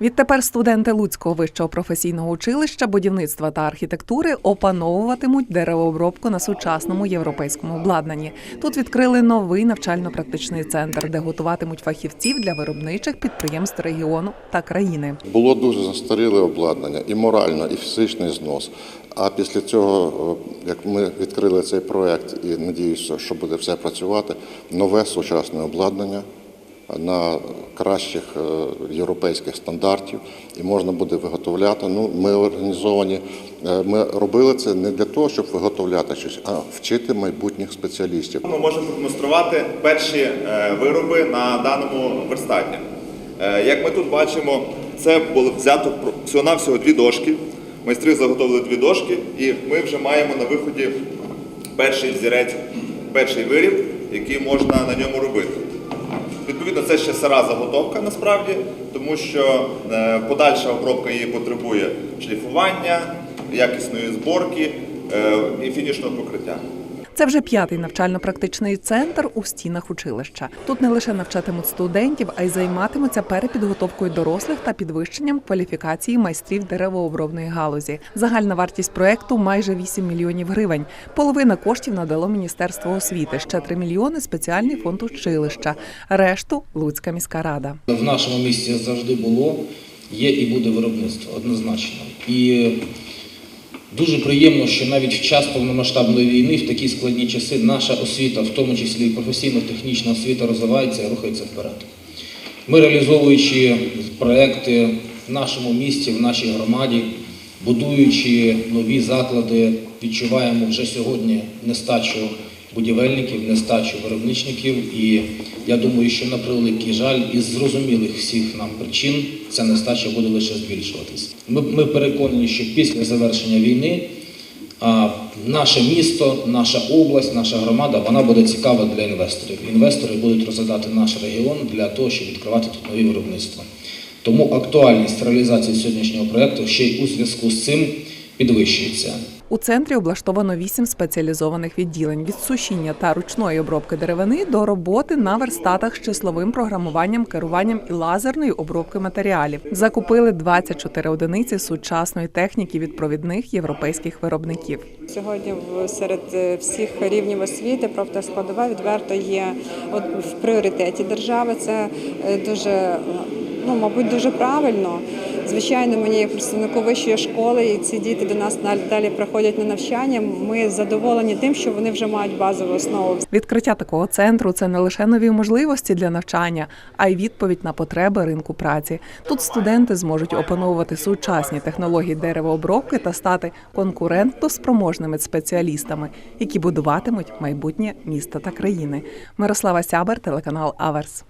Відтепер студенти Луцького вищого професійного училища будівництва та архітектури опановуватимуть деревообробку на сучасному європейському обладнанні. Тут відкрили новий навчально-практичний центр, де готуватимуть фахівців для виробничих підприємств регіону та країни. Було дуже застаріле обладнання, і морально, і фізичний знос. А після цього, як ми відкрили цей проект і надіюся, що буде все працювати, нове сучасне обладнання на кращих е, європейських стандартів, і можна буде виготовляти. Ну, ми організовані. е, Ми робили це не для того, щоб виготовляти щось, а вчити майбутніх спеціалістів. Ми можемо продемонструвати перші е, вироби на даному верстаті. Як ми тут бачимо, це було взято про- всього-навсього дві дошки. Майстри заготовили дві дошки, і ми вже маємо на виході перший взірець, перший виріб, який можна на ньому робити. Відповідно, це ще сира заготовка насправді, тому що е, подальша обробка її потребує шліфування, якісної зборки е, і фінішного покриття. Це вже п'ятий навчально-практичний центр у стінах училища. Тут не лише навчатимуть студентів, а й займатимуться перепідготовкою дорослих та підвищенням кваліфікації майстрів деревообробної галузі. Загальна вартість проекту майже 8 мільйонів гривень. Половина коштів надало Міністерство освіти, ще 3 мільйони спеціальний фонд училища. Решту Луцька міська рада. В нашому місті завжди було, є і буде виробництво однозначно. І дуже приємно, що навіть в час повномасштабної війни, в такі складні часи, наша освіта, в тому числі і професійно-технічна освіта, розвивається і рухається вперед. Ми реалізовуючи проекти в нашому місті, в нашій громаді, будуючи нові заклади, відчуваємо вже сьогодні нестачу будівельників, нестачу виробничників. І я думаю, що на превеликий жаль, із зрозумілих всіх нам причин ця нестача буде лише збільшуватись. Ми, ми переконані, що після завершення війни а, наше місто, наша область, наша громада вона буде цікава для інвесторів. Інвестори будуть розглядати наш регіон для того, щоб відкривати тут нові виробництва. Тому актуальність реалізації сьогоднішнього проекту ще й у зв'язку з цим підвищується. У центрі облаштовано вісім спеціалізованих відділень від сушіння та ручної обробки деревини до роботи на верстатах з числовим програмуванням, керуванням і лазерної обробки матеріалів. Закупили 24 одиниці сучасної техніки від провідних європейських виробників. Сьогодні в- серед е, всіх рівнів освіти профтехскладова відверто є от в пріоритеті держави. Це е, дуже, ну мабуть, дуже правильно. Звичайно, мені як представнику вищої школи, і ці діти до нас далі- приходять на навчання. Ми задоволені тим, що вони вже мають базову основу. Відкриття такого центру це не лише нові можливості для навчання, а й відповідь на потреби ринку праці. Тут студенти зможуть опановувати сучасні технології деревообробки та стати конкурентоспроможними спеціалістами, які будуватимуть майбутнє міста та країни. Мирослава Сябер, телеканал Аверс.